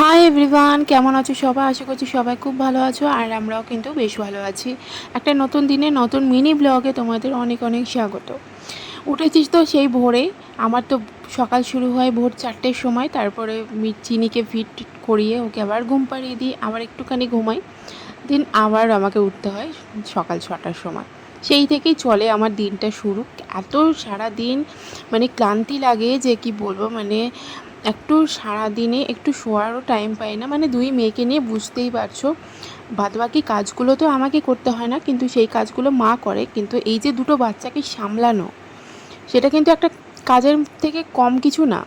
Hi everyone কেমন আছো সবাই? আশা করছি সবাই খুব ভালো আছো আর আমরাও কিন্তু বেশ ভালো আছি। একটা নতুন দিনে, নতুন মিনি ব্লগে তোমাদের অনেক অনেক স্বাগত। উঠেছিস তো সেই ভোরে, আমার তো সকাল শুরু হয় ভোর চারটের সময়, তারপরে চিনিকে ফিট করিয়ে ওকে আবার ঘুম পাড়িয়ে দিই, আবার একটুখানি ঘুমাই। দিন আবার আমাকে উঠতে হয় সকাল ছটার সময়। সেই থেকেই চলে আমার দিনটা শুরু। এত সারা দিন মানে ক্লান্তি লাগে যে কি বলব মানে একটু সারা দিনে একটু শোয়ারও টাইম পাই না। মানে দুই মেয়েকে নিয়ে বুঝতেই পারছ। বাদবাকি কাজগুলো তো আমাকে করতে হয় না, কিন্তু সেই কাজগুলো মা করে। কিন্তু এই যে দুটো বাচ্চাকে সামলানো, সেটা কিন্তু একটা কাজের থেকে কম কিছু না।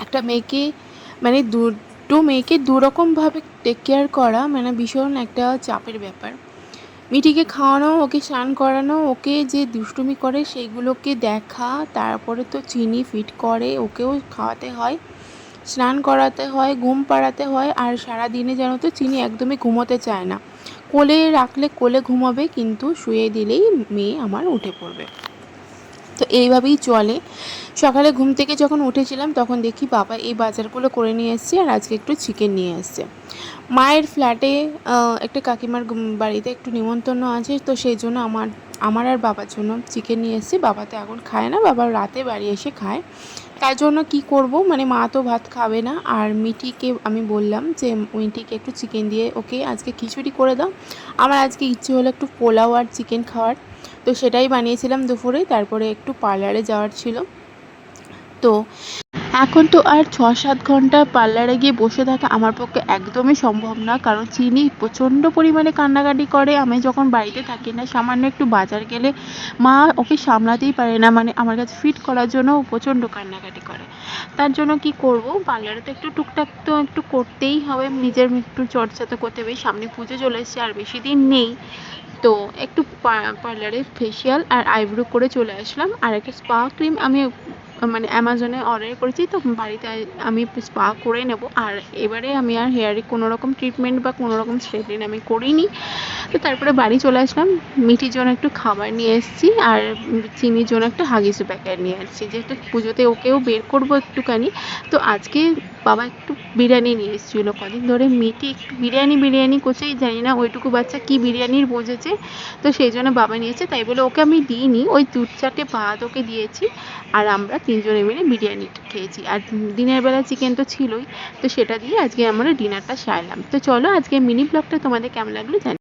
একটা মেয়েকে মানে দুটো মেয়েকে দুরকমভাবে টেক কেয়ার করা মানে ভীষণ একটা চাপের ব্যাপার। মিঠিকে খাওয়ানো, ওকে স্নান করানো, ওকে যে দুষ্টুমি করে সেইগুলোকে দেখা, তারপরে তো চিনি ফিট করে, ওকেও খাওয়াতে হয়, স্নান করাতে হয়, ঘুম পাড়াতে হয়, আর সারা দিনে যেন তো চিনি একদমই ঘুমোতে চায় না। কোলে রাখলে কোলে ঘুমাবে, কিন্তু শুয়ে দিলেই মেয়ে আমার উঠে পড়বে। তো এইভাবেই চলে। সকালে ঘুম থেকে যখন উঠেছিলাম, তখন দেখি বাবা এই বাজারগুলো করে নিয়ে এসছে আর আজকে একটু চিকেন নিয়ে এসছে। মায়ের ফ্ল্যাটে একটা কাকিমার বাড়িতে একটু নিমন্ত্রণ আছে, তো সেই জন্য আমার আমার আর বাবার জন্য চিকেন নিয়ে এসেছি। বাবা তো এখন খায় না, বাবা রাতে বাড়ি এসে খায়। তার জন্য কি করব? মানে মা তো ভাত খাবে না। আর মিটিকে আমি বললাম যে, মিটিকে একটু চিকেন দিয়ে, ওকে, আজকে খিচুড়ি করে দাও। আমার আজকে ইচ্ছে হলো একটু পোলাও আর চিকেন খাওয়ার। তো সেটাই বানিয়েছিলাম দুপুরে। তারপরে একটু পার্লারে যাওয়ার ছিল। তো এখন তো আর ছ সাত ঘণ্টা পার্লারে গিয়ে বসে থাকা আমার পক্ষে একদমই সম্ভব না। কারণ চিনি প্রচণ্ড পরিমাণে কান্নাকাটি করে। আমি যখন বাড়িতে থাকি না, সামান্য একটু বাজার গেলে মা ওকে সামলাতেই পারে না। মানে আমার কাছে ফিট করার জন্য ও প্রচণ্ড কান্নাকাটি করে। তার জন্য কি করব? পার্লারে তো একটু টুকটাক তো একটু করতেই হবে। নিজের একটু চর্চা তো করতে হবে। সামনে পুজো চলে এসছে, আর বেশি দিন নেই। তো একটু পার্লারে ফেসিয়াল আর আইব্রো করে চলে আসলাম। আর একটা স্পা ক্রিম আমি মানে অ্যামাজনে অর্ডার করেছি, তো বাড়িতে আমি স্পা করে নেব। আর এবারে আমি আর হেয়ারে কোনো রকম ট্রিটমেন্ট বা কোনো রকম স্ট্রেটনিং আমি করিনি। তো তারপরে বাড়ি চলে আসলাম, মিঠির জন্য একটু খাবার নিয়ে এসেছি আর চিনির জন্য একটা হাগিস প্যাকেট নিয়ে এসেছি। যেহেতু পুজোতে ওকেও বের করব একটুখানি, তো আজকে বাবা একটু বিরিয়ানি নিয়ে এসেছিল কদিন ধরে, মেয়েটি একটু বিরিয়ানি বিরিয়ানি করছেই জানি না ওইটুকু বাচ্চা কি বিরিয়ানির বোঝেছে তো সেই জন্য বাবা নিয়েছে, তাই বলে ওকে আমি দিইনি, ওই দু চারটে ভাত ওকে দিয়েছি, আর আমরা তিনজনে মিলে বিরিয়ানি খেয়েছি। আর দিনের বেলা চিকেন তো ছিলই, তো সেটা দিয়ে আজকে আমরা ডিনারটা সারলাম। তো চলো আজকে মিনি ব্লগটা তোমাদের কেমন লাগল জানি